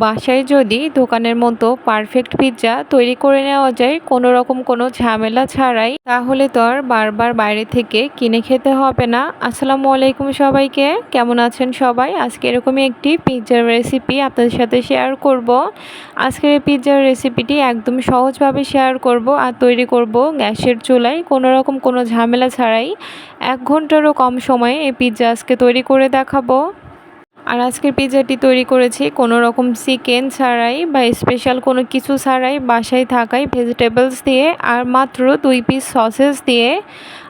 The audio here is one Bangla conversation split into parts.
বাসায় যদি দোকানের মতো পারফেক্ট পিৎজা তৈরি করে নেওয়া যায়, কোনো রকম কোনো ঝামেলা ছাড়াই, তাহলে তো আর বারবার বাইরে থেকে কিনে খেতে হবে না। আসসালামু আলাইকুম সবাইকে, কেমন আছেন সবাই? আজকে এরকমই একটি পিৎজার রেসিপি আপনাদের সাথে শেয়ার করব। আজকের এই পিৎজার রেসিপিটি একদম সহজভাবে শেয়ার করব আর তৈরি করব গ্যাসের চুলায়, কোনো রকম কোনো ঝামেলা ছাড়াই। এক ঘন্টারও কম সময়ে এই পিৎজা আজকে তৈরি করে দেখাবো। আর আজকের পিৎজাটি তৈরি করেছি। কোনো রকম চিকেন ছাড়াই বা স্পেশাল কোনো কিছু ছাড়াই বাসায় থাকাই ভেজিটেবলস দিয়ে আর মাত্র দুই পিস সসেস দিয়ে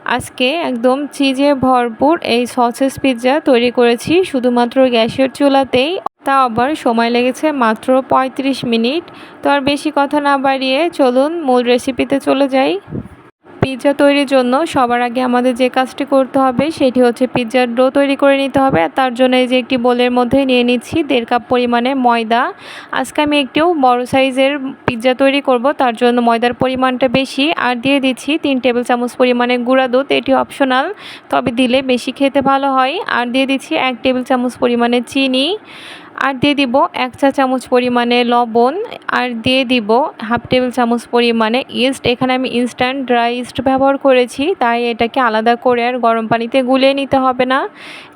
আজকে একদম চিজে ভরপুর এই সসেস পিৎজা তৈরি করেছি। শুধুমাত্র গ্যাসের চুলাতেই। তা আবার সময় লেগেছে মাত্র ৩৫ মিনিট। তো আর বেশি কথা না বাড়িয়ে চলুন মূল রেসিপিতে চলে যাই। পিৎজা তৈরির জন্য সবার আগে আমাদের যে কাজটি করতে হবে সেটি হচ্ছে পিৎজার ডো তৈরি করে নিতে হবে। আর তার জন্য এই যে একটি বোলের মধ্যে নিয়ে নিচ্ছি দেড় কাপ পরিমাণে ময়দা। আজকে আমি একটু বড় সাইজের পিৎজা তৈরি করব, তার জন্য ময়দার পরিমাণটা বেশি। আর দিয়ে দিচ্ছি তিন টেবিল চামচ পরিমাণে গুঁড়া দুধ, এটি অপশনাল, তবে দিলে বেশি খেতে ভালো হয়। আর দিয়ে দিচ্ছি এক টেবিল চামচ পরিমাণে চিনি। আর দিয়ে দিব এক চা চামচ পরিমাণে লবণ, আর দিয়ে দিব হাফ টেবিল চামচ পরিমাণে ইস্ট এখানে আমি ইনস্ট্যান্ট ড্রাই ইস্ট ব্যবহার করেছি, তাই এটাকে আলাদা করে আর গরম পানিতে গুলিয়ে নিতে হবে না।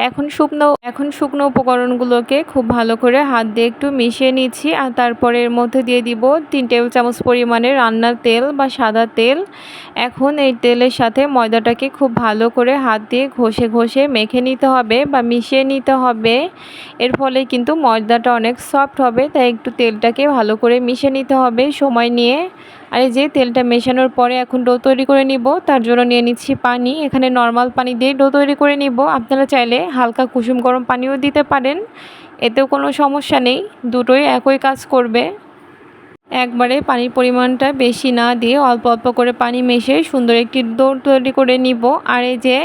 এখন শুকনো এখন শুকনো উপকরণগুলোকে খুব ভালো করে হাত দিয়ে একটু মিশিয়ে নিচ্ছি, আর তারপরে এর মধ্যে দিয়ে দিব তিন টেবিল চামচ পরিমাণে রান্নার তেল বা সাদা তেল। এখন এই তেলের সাথে ময়দাটাকে খুব ভালো করে হাত দিয়ে ঘষে ঘষে মেখে নিতে হবে বা মিশিয়ে নিতে হবে। এর ফলে কিন্তু ময়দাটা অনেক সফট হবে, তাই একটু তেলটাকে ভালো করে মিশে নিতে হবে সময় নিয়ে। আর এই যে তেলটা মেশানোর পরে এখন ডো তৈরি করে নিব, তার জন্য নিয়ে নিচ্ছি পানি। এখানে নর্মাল পানি দিয়ে ডো তৈরি করে নিব। আপনারা চাইলে হালকা কুসুম গরম পানিও দিতে পারেন, এতেও কোনো সমস্যা নেই, দুটোই একই কাজ করবে। একবারে পানির পরিমাণটা বেশি না দিয়ে অল্প অল্প করে পানি মেশে সুন্দর একটি ডো তৈরি করে নিব। আর এই যে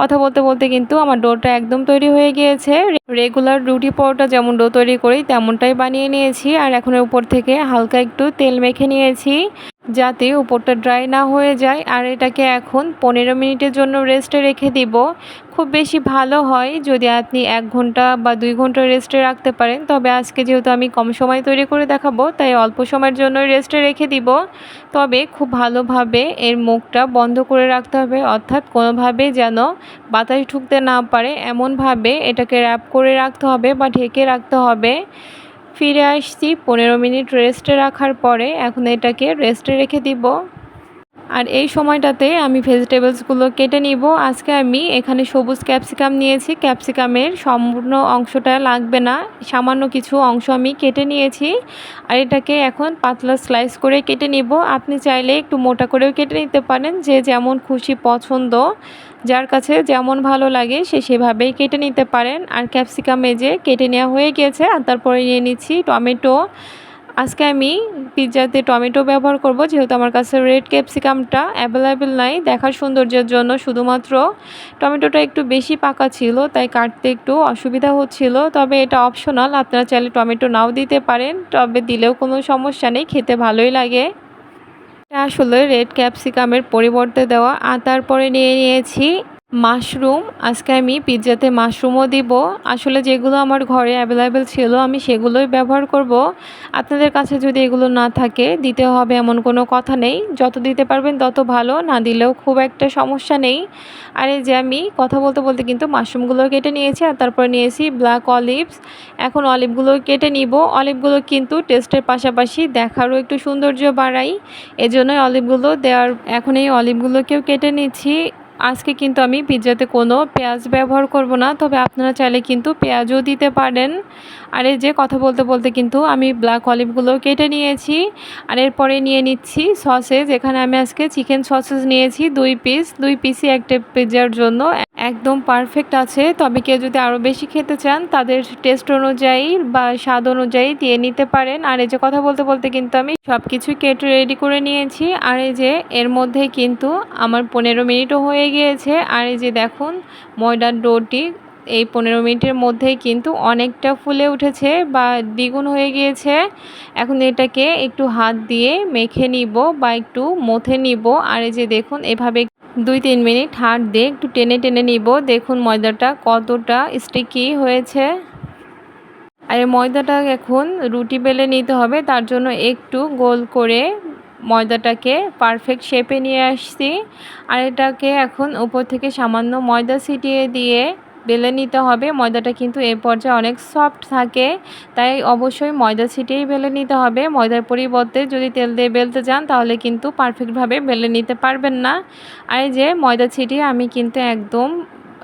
কথা বলতে বলতে কিন্তু আমার ডোটা একদম তৈরি হয়ে গিয়েছে। রেগুলার রুটি পরোটা যেমন ডো তৈরি করি তেমনটাই বানিয়ে নিয়েছি। আর এখন উপর থেকে হালকা একটু তেল মেখে নিয়েছি। যাতে উপরটা ড্রাই না হয়ে যায়। আর এটাকে এখন পনেরো মিনিটের জন্য রেস্টে রেখে দিব। খুব বেশি ভালো হয় যদি আপনি এক ঘণ্টা বা দুই ঘণ্টা রেস্টে রাখতে পারেন। তবে আজকে যেহেতু আমি কম সময় তৈরি করে দেখাবো, তাই অল্প সময়ের জন্য রেস্টে রেখে দিব। তবে খুব ভালোভাবে এর মুখটা বন্ধ করে রাখতে হবে। অর্থাৎ কোনোভাবে যেন বাতাস ঢুকতে না পারে, এমনভাবে এটাকে র্যাপ করে রাখতে হবে বা ঢেকে রাখতে হবে। ফিরে আসছি। পনেরো মিনিট রেস্টে রাখার পরে এখন এটাকে রেস্টে রেখে দিব। আর এই সময়টাতে আমি ভেজিটেবলসগুলো কেটে নিব। আজকে আমি এখানে সবুজ ক্যাপসিকাম নিয়েছি। ক্যাপসিকামের সম্পূর্ণ অংশটা লাগবে না। সামান্য কিছু অংশ আমি কেটে নিয়েছি। আর এটাকে এখন পাতলা স্লাইস করে কেটে নিব। আপনি চাইলে একটু মোটা করেও কেটে নিতে পারেন। যে যেমন খুশি পছন্দ। যার কাছে যেমন ভালো লাগে সে সেভাবেই কেটে নিতে পারেন। আর ক্যাপসিকাম যে কেটে নেওয়া হয়ে গিয়েছে, আর তারপরে নিয়ে নিচ্ছি টমেটো। আজকে আমি পিৎজাতে টমেটো ব্যবহার করব, যেহেতু আমার কাছে রেড ক্যাপসিকামটা অ্যাভেলেবেল নাই। দেখার সৌন্দর্যের জন্য শুধুমাত্র টমেটোটা একটু বেশি পাকা ছিল, তাই কাটতে একটু অসুবিধা হচ্ছিল। তবে এটা অপশনাল আপনারা চাইলে টমেটো নাও দিতে পারেন, তবে দিলেও কোনো সমস্যা নেই, খেতে ভালোই লাগে। আসলে রেড ক্যাপসিকামের পরিবর্তে দেওয়া আর তারপরে নিয়ে নিয়েছি মাশরুম, আজকে আমি পিৎজাতে মাশরুমও দিব। আসলে যেগুলো আমার ঘরে অ্যাভেলেবেল ছিল, আমি সেগুলোই ব্যবহার করব। আপনাদের কাছে যদি এগুলো না থাকে, দিতে হবে এমন কোনো কথা নেই। যত দিতে পারবেন তত ভালো, না দিলেও খুব একটা সমস্যা নেই। আর এই যে আমি কথা বলতে বলতে কিন্তু মাশরুমগুলো কেটে নিয়েছি, আর তারপর নিয়েছি ব্ল্যাক অলিভস এখন অলিভগুলো কেটে নিব। অলিভগুলো কিন্তু টেস্টের পাশাপাশি দেখারও একটু সৌন্দর্য বাড়াই। এজন্যই অলিভগুলো দেওয়ার, এখন এই অলিভগুলোকেও কেটে নিচ্ছি। আজকে কিন্তু আমি পিৎজাতে কোনো পেঁয়াজ ব্যবহার করব না, তবে আপনারা চাইলে কিন্তু পেঁয়াজও দিতে পারেন। আর এই যে কথা বলতে বলতে কিন্তু আমি ব্ল্যাক অলিভগুলো কেটে নিয়েছি। আর এরপরে নিয়ে নিচ্ছি সসেজ এখানে আমি আজকে চিকেন সসেজ নিয়েছি, দুই পিস দুই পিসই একটা পিৎজার জন্য। একদম পারফেক্ট আছে। তবে কেউ যদি আরও বেশি খেতে চান, তাদের টেস্ট অনুযায়ী বা স্বাদ অনুযায়ী দিয়ে নিতে পারেন। আর এই যে কথা বলতে বলতে কিন্তু আমি সব কিছুই কেটে রেডি করে নিয়েছি। আর এই যে এর মধ্যে কিন্তু আমার পনেরো মিনিটও হয়ে গিয়েছে। আর এই যে দেখুন, ময়দার ডোটি এই পনেরো মিনিটের মধ্যেই কিন্তু অনেকটা ফুলে উঠেছে বা দ্বিগুণ হয়ে গিয়েছে। এখন এটাকে একটু হাত দিয়ে মেখে নিব বা একটু মথে নিব। আর এই যে দেখুন, এভাবে দুই তিন মিনিট হাত দিয়ে একটু টেনে টেনে নিব। দেখুন ময়দাটা কতটা স্টিকি হয়েছে। আর এই ময়দাটা এখন রুটি বেলে নিতে হবে, তার জন্য একটু গোল করে ময়দাটাকে পারফেক্ট শেপে নিয়ে আসছি। আর এটাকে এখন উপর থেকে সামান্য ময়দা ছিটিয়ে দিয়ে বেলে নিতে হবে। ময়দাটা কিন্তু এ পর্যায়ে অনেক সফট থাকে, তাই অবশ্যই ময়দা ছিটিয়েই বেলে নিতে হবে। ময়দার পরিবর্তে যদি তেল দিয়ে বেলতে যান তাহলে কিন্তু পারফেক্টভাবে বেলে নিতে পারবেন না। আর যে ময়দা ছিটিয়ে আমি কিন্তু একদম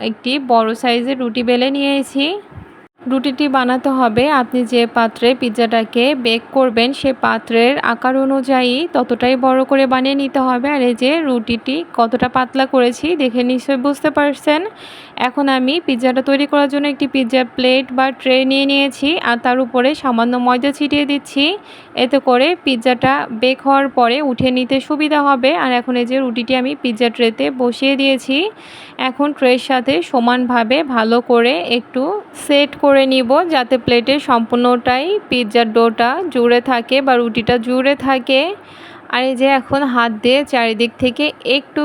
একটি বড় সাইজের রুটি বেলে নিয়েছি। রুটিটি বানাতে হবে। আপনি যে পাত্রে পিৎজাটাকে বেক করবেন, সে পাত্রের আকার অনুযায়ী ততটাই বড় করে বানিয়ে নিতে হবে। আর এই যে রুটিটি কতটা পাতলা করেছি, দেখে নিশ্চয়ই বুঝতে পারছেন। এখন আমি পিৎজাটা তৈরি করার জন্য একটি পিৎজা প্লেট বা ট্রে নিয়ে নিয়েছি। আর তার উপরে সামান্য ময়দা ছিটিয়ে দিচ্ছি। এতে করে পিৎজাটা বেক হওয়ার পরে উঠে নিতে সুবিধা হবে। আর এখন এই যে রুটিটি আমি পিৎজা ট্রেতে বসিয়ে দিয়েছি। এখন ট্রের সাথে সমানভাবে ভালো করে একটু সেট করে নিব যাতে প্লেটে সম্পূর্ণটাই পিৎজার ডোটা জুড়ে থাকে বা রুটিটা জুড়ে থাকে। আর এই যে এখন হাত দিয়ে চারিদিক থেকে একটু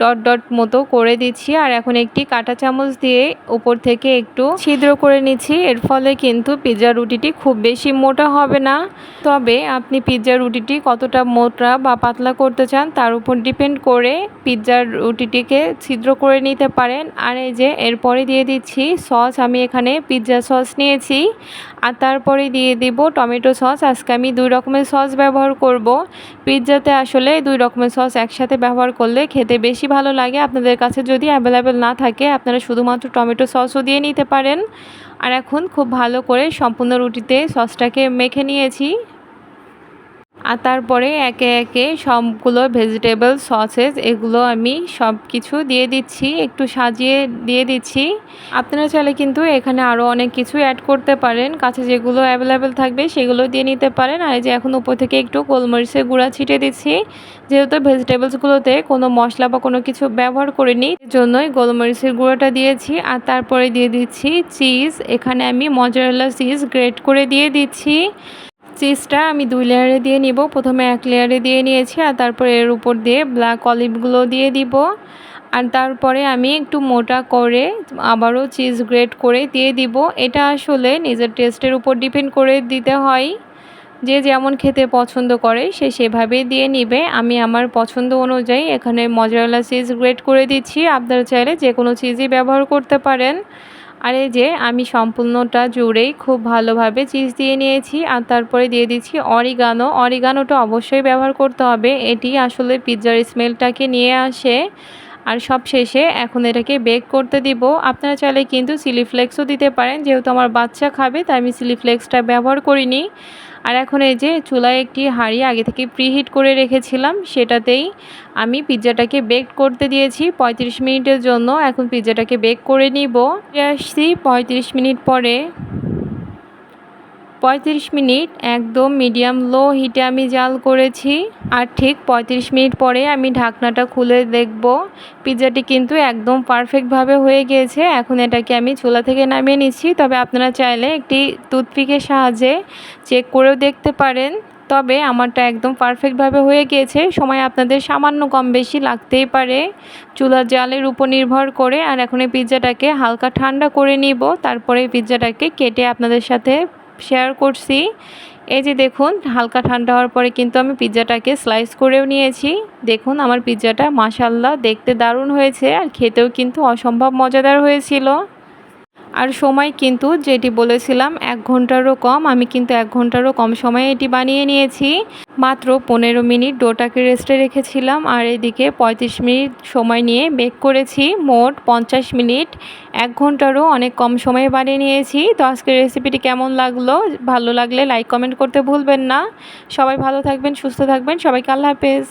ডট ডট মতো করে দিচ্ছি আর এখন একটি কাঁটা চামচ দিয়ে উপর থেকে একটু ছিদ্র করে নিচ্ছি। এর ফলে কিন্তু পিৎজা রুটিটি খুব বেশি মোটা হবে না। তবে আপনি পিৎজা রুটিটি কতটা মোটা বা পাতলা করতে চান তার উপর ডিপেন্ড করে পিৎজার রুটিটিকে ছিদ্র করে নিতে পারেন। আর এই যে এরপরে দিয়ে দিচ্ছি সস, আমি এখানে পিৎজা সস নিয়েছি। আর তারপরে দিয়ে দিব টমেটো সস। আজকে আমি দুই রকমের সস ব্যবহার করব। পিৎজাতে আসলে দুই রকমের সস একসাথে ব্যবহার করলে খেতে বেশি ভালো লাগে। আপনাদের কাছে যদি অ্যাভেলেবেল না থাকে, আপনারা শুধুমাত্র টমেটো সসও দিয়ে নিতে পারেন। আর এখন খুব ভালো করে সম্পূর্ণ রুটিতে সসটাকে মেখে নিয়েছি। আর তারপরে একে একে সবগুলো ভেজিটেবল সসেস এগুলো আমি সব কিছু দিয়ে দিচ্ছি, একটু সাজিয়ে দিয়ে দিচ্ছি। আপনারা চাইলে কিন্তু এখানে আরও অনেক কিছু অ্যাড করতে পারেন। কাছে যেগুলো অ্যাভেলেবেল থাকবে সেগুলো দিয়ে নিতে পারেন। আর এই যে এখন উপর থেকে একটু গোলমরিচের গুঁড়া ছিটে দিচ্ছি। যেহেতু ভেজিটেবলসগুলোতে কোনো মশলা বা কোনো কিছু ব্যবহার করিনি জন্যই গোলমরিচের গুঁড়োটা দিয়েছি। আর তারপরে দিয়ে দিচ্ছি চিজ এখানে আমি মজারেলা চিজ গ্রেট করে দিয়ে দিচ্ছি। চিজটা আমি দুই লেয়ারে দিয়ে নিব। প্রথমে এক লেয়ারে দিয়ে নিয়েছি আর তারপরে এর উপর দিয়ে ব্ল্যাক অলিভগুলো দিয়ে দিব। আর তারপরে আমি একটু মোটা করে আবারও চিজ গ্রেট করে দিয়ে দিব। এটা আসলে নিজের টেস্টের উপর ডিপেন্ড করে দিতে হয়। যে যেমন খেতে পছন্দ করে, সে সেভাবেই দিয়ে নিবে। আমি আমার পছন্দ অনুযায়ী এখানে মজারলা চিজ গ্রেট করে দিচ্ছি। আপনারা চাইলে যে কোনো চিজই ব্যবহার করতে পারেন। আর এই যে, আমি সম্পূর্ণটা জুড়েই খুব ভালোভাবে চিজ দিয়ে নিয়েছি আর তারপরে দিয়ে দিচ্ছি অরিগানো। অরিগানোটা অবশ্যই ব্যবহার করতে হবে। এটি আসলে পিৎজার স্মেলটাকে নিয়ে আসে। আর সব শেষে এখন এটাকে বেক করতে দিব। আপনারা চাইলে কিন্তু চিলি ফ্লেক্সও দিতে পারেন। যেহেতু আমার বাচ্চা খাবে, তাই আমি চিলি ফ্লেক্সটা ব্যবহার করিনি। আর এখন এই যে চুলায় একটি হাঁড়ি আগে থেকে প্রিহিট করে রেখেছিলাম, সেটাতেই আমি পিৎজাটাকে বেক করতে দিয়েছি ৩৫ মিনিটের জন্য। এখন পিৎজাটাকে বেক করে নিব। আসছি ৩৫ মিনিট পরে। পঁয়ত্রিশ মিনিট, একদম মিডিয়াম লো হিটে আমি জাল করেছি। আর ঠিক পঁয়ত্রিশ মিনিট পরে আমি ঢাকনাটা খুলে দেখব। পিৎজাটি কিন্তু একদম পারফেক্টভাবে হয়ে গিয়েছে। এখন এটাকে আমি চুলা থেকে নামিয়ে নিচ্ছি। তবে আপনারা চাইলে একটি টুথপিকের সাহায্যে চেক করেও দেখতে পারেন। তবে আমারটা একদম পারফেক্টভাবে হয়ে গিয়েছে। সময় আপনাদের সামান্য কম বেশি লাগতেই পারে। চুলার জালের উপর নির্ভর করে। আর এখন এই পিৎজাটাকে হালকা ঠান্ডা করে নিব। তারপরে পিৎজাটাকে কেটে আপনাদের সাথে শেয়ার করছি। এই যে দেখুন, হালকা ঠান্ডা হওয়ার পরে কিন্তু আমি পিৎজাটাকে স্লাইস করেও নিয়েছি। দেখুন, আমার পিৎজাটা মাসাল্লাহ দেখতে দারুণ হয়েছে আর খেতেও কিন্তু অসম্ভব মজাদার হয়েছিল। আর সময় কিন্তু যেটি বলেছিলাম, এক ঘন্টারও কম, আমি কিন্তু এক ঘন্টারও কম সময়ে এটি বানিয়ে নিয়েছি। মাত্র পনেরো মিনিট ডোটাকে রেস্টে রেখেছিলাম আর এদিকে পঁয়ত্রিশ মিনিট সময় নিয়ে বেক করেছি। মোট পঞ্চাশ মিনিট, এক ঘন্টারও অনেক কম সময়ে বানিয়ে নিয়েছি। তো আজকের রেসিপিটি কেমন লাগল? ভালো লাগলে লাইক, কমেন্ট করতে ভুলবেন না। সবাই ভালো থাকবেন, সুস্থ থাকবেন। সবাইকে আল্লাহ হাফেজ।